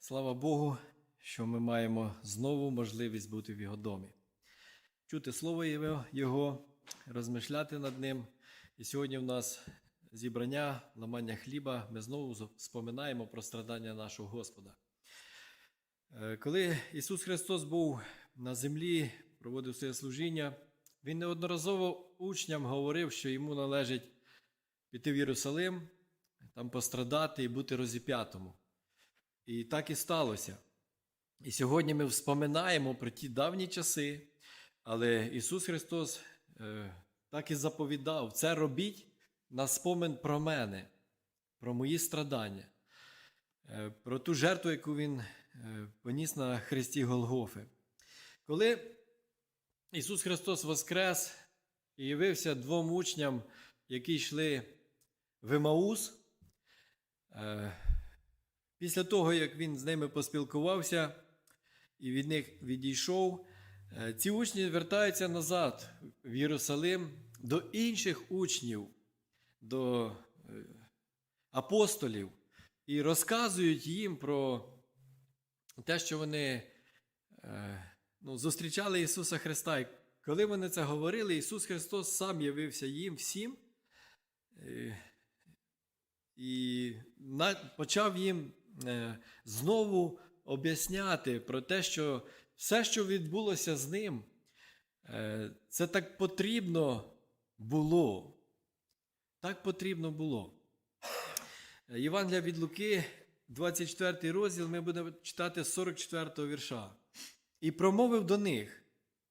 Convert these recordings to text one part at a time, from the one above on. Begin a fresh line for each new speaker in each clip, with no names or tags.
Слава Богу, що ми маємо знову можливість бути в Його домі, чути Слово Його- розмишляти над ним. І сьогодні в нас зібрання, ламання хліба. Ми знову споминаємо про страдання нашого Господа. Е, Коли Ісус Христос був на землі, проводив своє служіння, Він неодноразово учням говорив, що йому належить піти в Єрусалим, там пострадати і бути розіп'ятому. І так і сталося. І сьогодні ми вспоминаємо про ті давні часи, але Ісус Христос е, так і заповідав: це робіть на спомин про мене, про мої страдання, е, про ту жертву, яку Він е, поніс на хресті Голгофи. Коли Ісус Христос воскрес і явився двом учням, які йшли в Емаус, е, Після того, як він з ними поспілкувався і від них відійшов, е, ці учні вертаються назад в Єрусалим до інших учнів, до е, апостолів і розказують їм про те, що вони е, ну, зустрічали Ісуса Христа. Коли вони це говорили, Ісус Христос сам явився їм всім. і почав їм знову об'ясняти про те, що все, що відбулося з ним, е, це так потрібно було. Так потрібно було. Е, Євангелія від Луки, 24 розділ, ми будемо читати з 44 вірша. І промовив до них: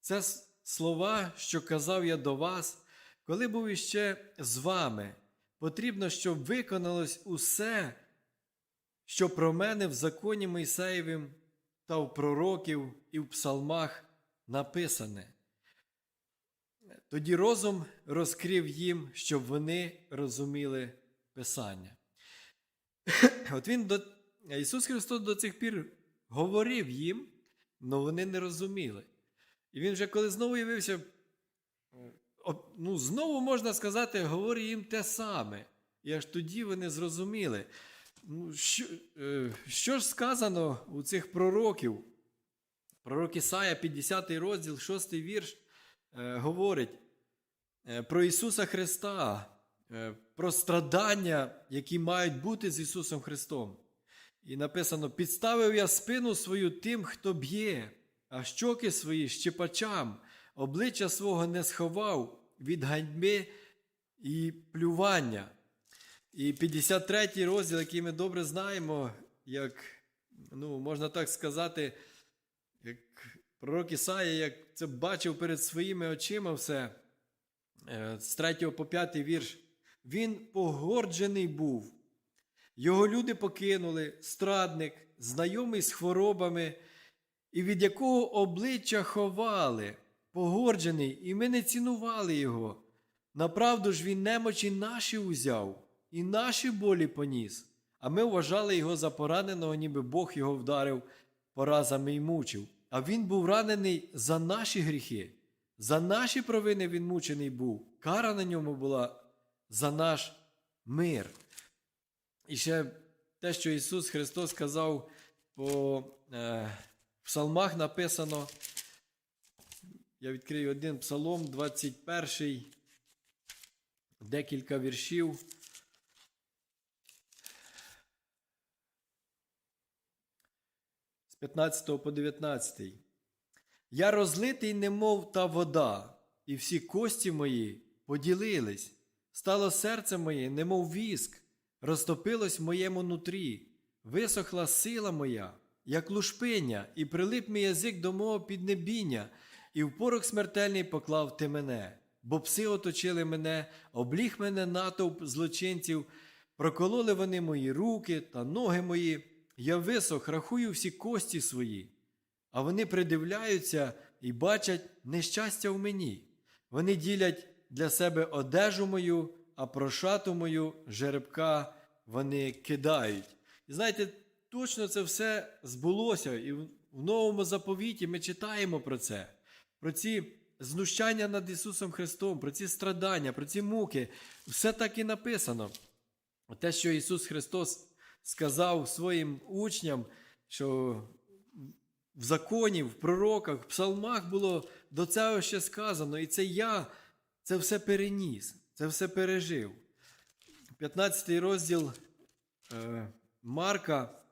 це слова, що казав я до вас, коли був іще з вами. Потрібно, щоб виконалось усе, що про мене в законі Мойсеєвім та в пророків і в псалмах написане. Тоді розум розкрив їм, щоб вони розуміли Писання. От він до, Ісус Христос до цих пір говорив їм, але вони не розуміли. І він вже коли знову явився, ну, знову можна сказати, говорить їм те саме. І аж тоді вони зрозуміли. Ну, що, е, що ж сказано у цих пророків? Пророк Ісая, 50 розділ, 6 вірш, е, говорить е, про Ісуса Христа, про страдання, які мають бути з Ісусом Христом. І написано: підставив я спину свою тим, хто б'є, а щоки свої щепачам, обличчя свого не сховав від ганьби і плювання. І 53 розділ, який ми добре знаємо, як, ну, можна так сказати, як пророк Ісая, як це бачив перед своїми очима все, е, з 3 по 5 вірш, він погорджений був. Його люди покинули, страдник, знайомий з хворобами, і від якого обличчя ховали, погорджений, і ми не цінували його. Направду ж він немочі наші узяв, і наші болі поніс, а ми вважали його за пораненого, ніби Бог його вдарив поразами й мучив. А він був ранений за наші гріхи, за наші провини він мучений був. Кара на ньому була за наш мир. І ще те, що Ісус Христос сказав по е, псалмах написано. Я відкрию один псалом, 21, декілька віршів. 15 по 19. Я розлитий, немов та вода, і всі кості мої поділились. Стало серце моє, немов віск, розтопилось в моєму нутрі, висохла сила моя, як лушпиня, і прилип мій язик до мого піднебіння, і в порох смертельний поклав ти мене, бо пси оточили мене, обліг мене натовп злочинців, прокололи вони мої руки та ноги мої. Я висох, рахую всі кості свої. А вони придивляються і бачать нещастя в мені. Вони ділять для себе одежу мою, а про шату мою жеребка вони кидають. І знаєте, точно це все збулося. І в новому заповіті ми читаємо про це, про ці знущання над Ісусом Христом, про ці страдання, про ці муки. Все так і написано. Те, що Ісус Христос сказав своїм учням, що в законі, в пророках, в псалмах було до цього ще сказано, і це я це все переніс, це все пережив. 15 розділ е, Марка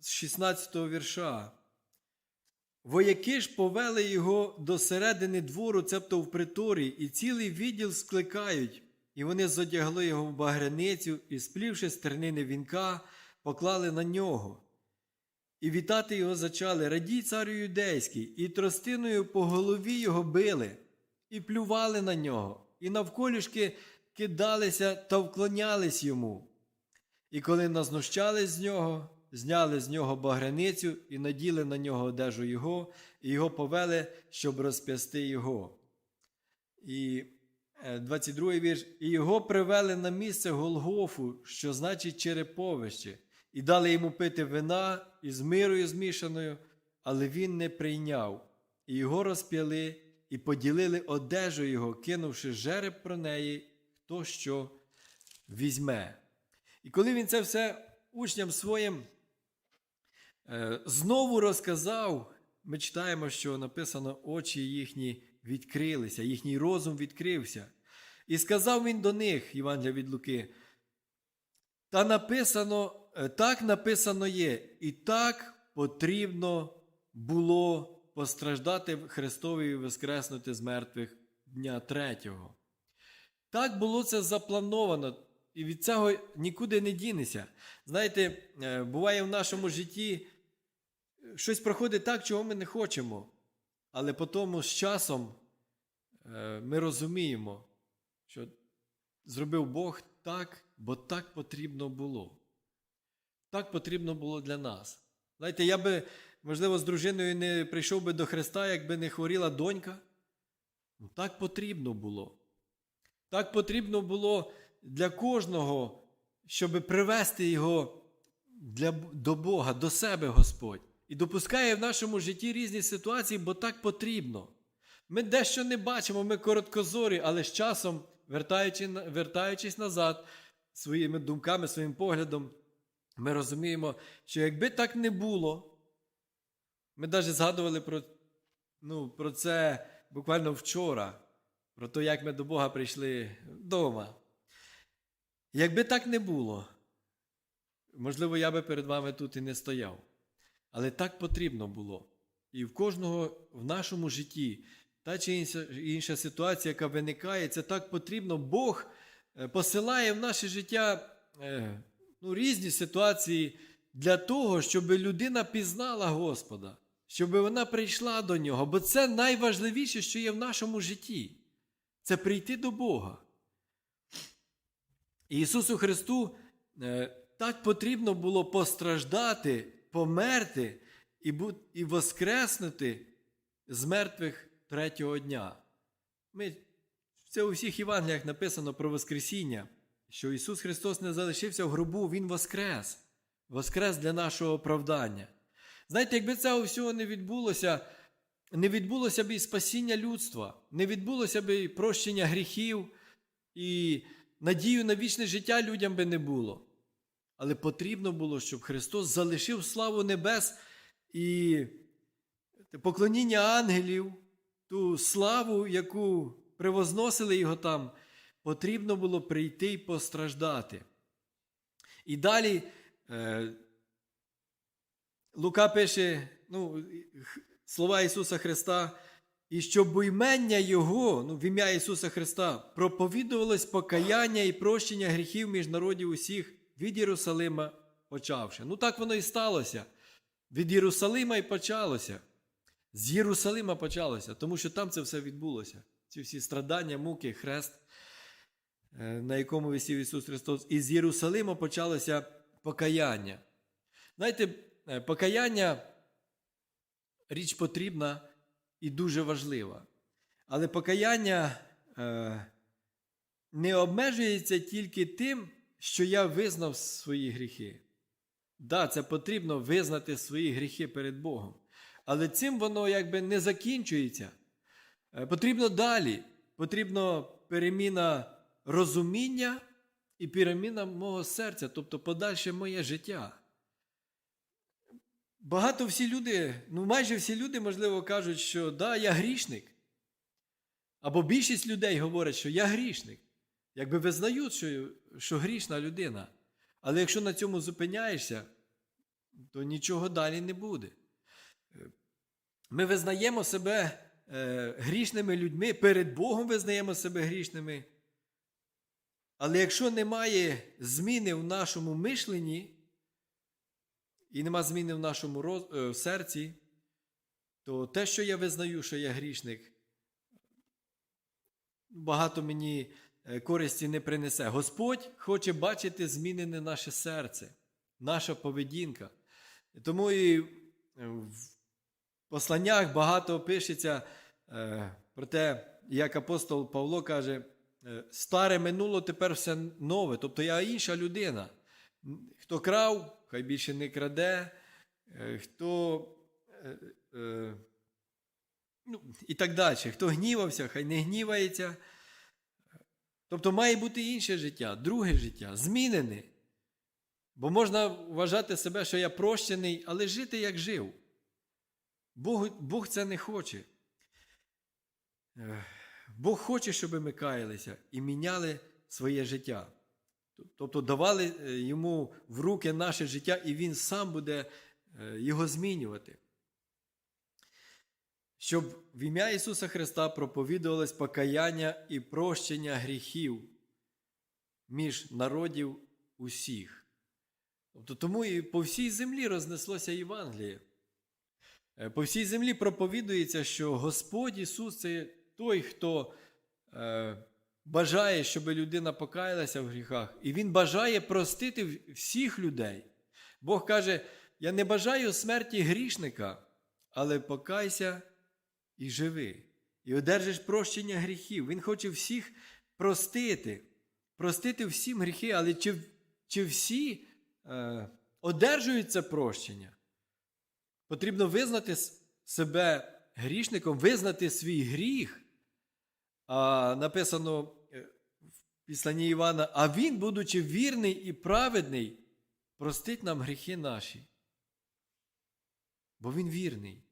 з 16 вірша. Вояки ж повели його до середини двору, цебто в приторі, і цілий відділ скликають, і вони зодягли його в багряницю і, сплівши стернини вінка, поклали на нього. І вітати його зачали, радій царю юдейський, і тростиною по голові його били, і плювали на нього, і навколішки кидалися та вклонялись йому. І коли назнущались з нього, зняли з нього багряницю і наділи на нього одежу його, і його повели, щоб розп'ясти його. І 22 вірш. І його привели на місце Голгофу, що значить череповище, і дали йому пити вина із мирою змішаною, але він не прийняв. І його розп'яли, і поділили одежу його, кинувши жереб про неї, хто що візьме. І коли він це все учням своїм е, знову розказав, ми читаємо, що написано, очі їхні відкрилися, їхній розум відкрився. І сказав він до них, Євангелія від Луки, та написано, е, так написано є, і так потрібно було постраждати Христові і воскреснути з мертвих дня третього. Так було це заплановано, і від цього нікуди не дінеся. Знаєте, е, буває в нашому житті е, щось проходить так, чого ми не хочемо. Але потім з часом е, ми розуміємо, що зробив Бог так, бо так потрібно було. Так потрібно було для нас. Знаєте, я би, можливо, з дружиною не прийшов би до Христа, якби не хворіла донька. Ну, так потрібно було. Так потрібно було для кожного, щоб привести його для, до Бога, до себе Господь. І допускає в нашому житті різні ситуації, бо так потрібно. Ми дещо не бачимо, ми короткозорі, але з часом, вертаючи, вертаючись назад своїми думками, своїм поглядом, ми розуміємо, що якби так не було, ми навіть згадували про, ну, про це буквально вчора, про те, як ми до Бога прийшли вдома. Якби так не було, можливо, я би перед вами тут і не стояв. Але так потрібно було. І в кожного в нашому житті та чи інша, інша ситуація, яка виникає, це так потрібно. Бог е, посилає в наше життя е, ну, різні ситуації для того, щоб людина пізнала Господа, щоб вона прийшла до нього. Бо це найважливіше, що є в нашому житті. Це прийти до Бога. Ісусу Христу е, так потрібно було постраждати, померти і, і воскреснути з мертвих третього дня. Ми, це у всіх Євангеліях написано про Воскресіння, що Ісус Христос не залишився в гробу, Він воскрес. Воскрес для нашого оправдання. Знаєте, якби цього всього не відбулося, не відбулося б і спасіння людства, не відбулося б і прощення гріхів, і надію на вічне життя людям би не було. Але потрібно було, щоб Христос залишив славу небес і поклоніння ангелів, ту славу, яку привозносили його там, потрібно було прийти і постраждати. І далі е, Лука пише ну, слова Ісуса Христа, і щоб уймення Його, ну, в ім'я Ісуса Христа, проповідувалось покаяння і прощення гріхів між народів усіх від Єрусалима почавши. Ну так воно і сталося. Від Єрусалима і почалося. З Єрусалима почалося, тому що там це все відбулося. Ці всі страдання, муки, хрест, е, на якому висів Ісус Христос. І з Єрусалима почалося покаяння. Знаєте, е, покаяння річ потрібна і дуже важлива. Але покаяння е, не обмежується тільки тим, що я визнав свої гріхи. Да, це потрібно визнати свої гріхи перед Богом. Але цим воно якби не закінчується. Е, Потрібно далі. Потрібно переміна розуміння і переміна мого серця, тобто подальше моє життя. багато всі люди, ну майже всі люди, можливо, кажуть, що да, я грішник. Або більшість людей говорять, що я грішник. Якби визнають, що, що грішна людина. Але якщо на цьому зупиняєшся, то нічого далі не буде. Ми визнаємо себе е, грішними людьми, перед Богом визнаємо себе грішними. Але якщо немає зміни в нашому мишленні, і нема зміни в нашому роз, е, в серці, то те, що я визнаю, що я грішник, багато мені користі не принесе. Господь хоче бачити змінене наше серце, наша поведінка. Тому і е, в посланнях багато пишеться е, про те, як апостол Павло каже, е, старе минуло, тепер все нове. Тобто я інша людина. Хто крав, хай більше не краде, е, хто е, е, ну, і так далі. Хто гнівався, хай не гнівається. Тобто має бути інше життя, друге життя, змінене. Бо можна вважати себе, що я прощений, але жити як жив. Бог, Бог це не хоче. Бог хоче, щоб ми каялися і міняли своє життя. Тобто давали е, йому в руки наше життя, і він сам буде е, його змінювати. Щоб в ім'я Ісуса Христа проповідувалось покаяння і прощення гріхів між народів усіх. Тобто тому і по всій землі рознеслося Євангеліє. Е, По всій землі проповідується, що Господь Ісус це той, хто е, бажає, щоб людина покаялася в гріхах, і Він бажає простити всіх людей. Бог каже: Я не бажаю смерті грішника, але покайся і живи, і одержиш прощення гріхів. Він хоче всіх простити, простити всім гріхи, але чи, чи всі е, одержують це прощення? Потрібно визнати себе грішником, визнати свій гріх. А написано е, в Післанні Івана, а він, будучи вірний і праведний, простить нам гріхи наші. Бо він вірний.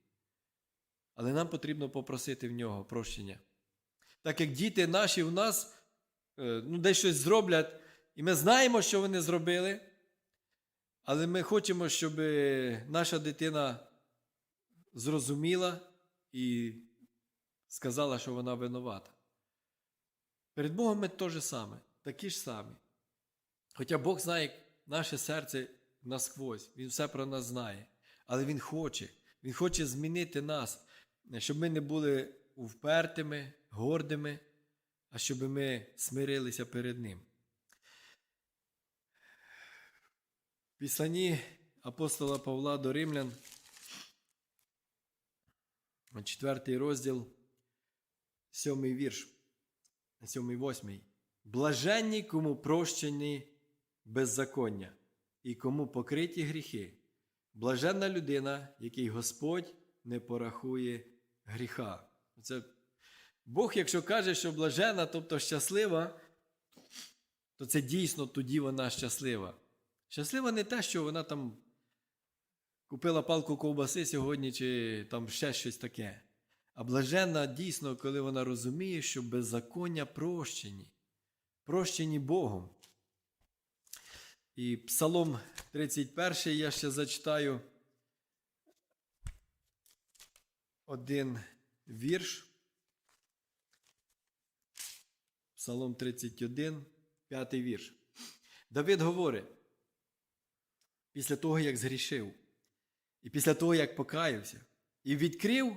Але нам потрібно попросити в нього прощення. Так як діти наші в нас е, ну, десь щось зроблять, і ми знаємо, що вони зробили, але ми хочемо, щоб наша дитина зрозуміла і сказала, що вона винувата. Перед Богом ми те ж саме, такі ж самі. Хоча Бог знає наше серце насквозь, Він все про нас знає. Але Він хоче, Він хоче змінити нас, щоб ми не були впертими, гордими, а щоб ми смирилися перед Ним. В Післанні апостола Павла до Римлян, четвертий розділ, сьомий вірш, сьомий восьмий. Блаженні, кому прощені беззаконня, і кому покриті гріхи. Блаженна людина, який Господь не порахує гріха. Це Бог, якщо каже, що блажена, тобто щаслива, то це дійсно тоді вона щаслива. Щаслива не те, що вона там купила палку ковбаси сьогодні, чи там ще щось таке. А блаженна дійсно, коли вона розуміє, що беззаконня прощені, прощені Богом. І Псалом 31 я ще зачитаю один вірш. Псалом 31, п'ятий вірш. Давид говорить, після того, як згрішив, і після того, як покаявся, і відкрив,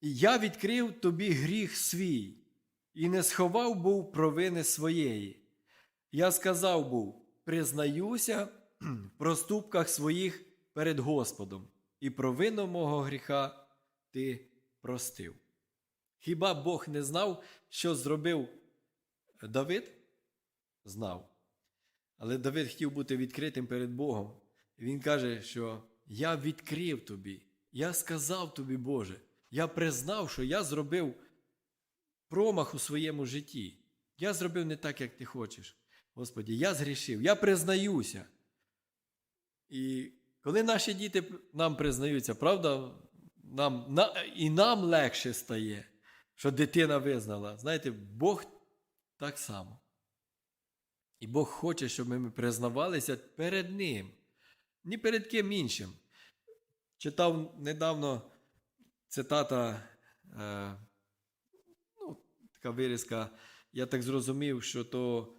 і я відкрив тобі гріх свій, і не сховав був провини своєї. Я сказав був, признаюся в проступках своїх перед Господом, і провину мого гріха ти простив. Хіба Бог не знав, що зробив Давид? Знав. Але Давид хотів бути відкритим перед Богом. Він каже, що я відкрив тобі, я сказав тобі, Боже, я признав, що я зробив промах у своєму житті. Я зробив не так, як ти хочеш. Господі, я згрішив, я признаюся. І Коли наші діти нам признаються, правда, нам, на, і нам легше стає, що дитина визнала. Знаєте, Бог так само. І Бог хоче, щоб ми признавалися перед Ним, ні перед ким іншим. Читав недавно цитата, е, ну, така вирізка, я так зрозумів, що то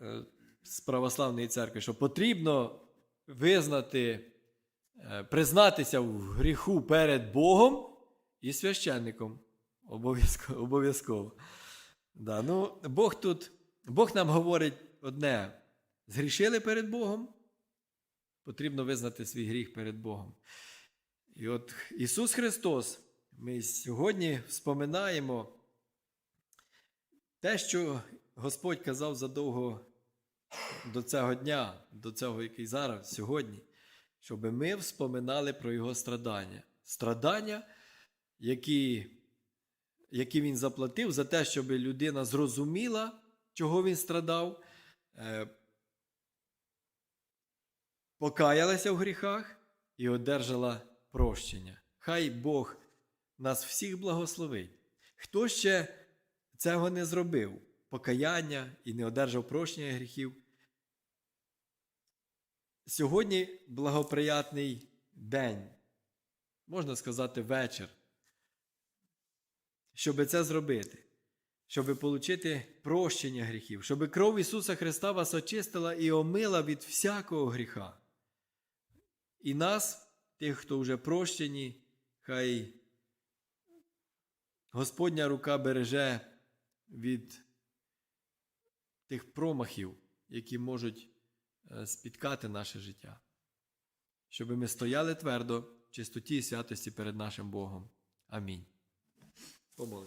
е, з православної церкви, що потрібно визнати, признатися в гріху перед Богом і священником. Обов'язково. обов'язково. Да, ну, Бог тут, Бог нам говорить одне: згрішили перед Богом, потрібно визнати свій гріх перед Богом. І от Ісус Христос, ми сьогодні вспоминаємо те, що Господь казав задовго до цього дня, до цього, який зараз, сьогодні, щоб ми вспоминали про Його страдання. Страдання, які, які Він заплатив за те, щоб людина зрозуміла, чого він страдав, е, покаялася в гріхах і одержала прощення. Хай Бог нас всіх благословить. Хто ще цього не зробив, покаяння і не одержав прощення гріхів. Сьогодні благоприятний день, можна сказати, вечір, щоб це зробити, щоб отримати прощення гріхів, щоб кров Ісуса Христа вас очистила і омила від всякого гріха. І нас, тих, хто вже прощені, хай Господня рука береже від тих промахів, які можуть спіткати наше життя, щоб ми стояли твердо в чистоті і святості перед нашим Богом. Амінь. Помолимось.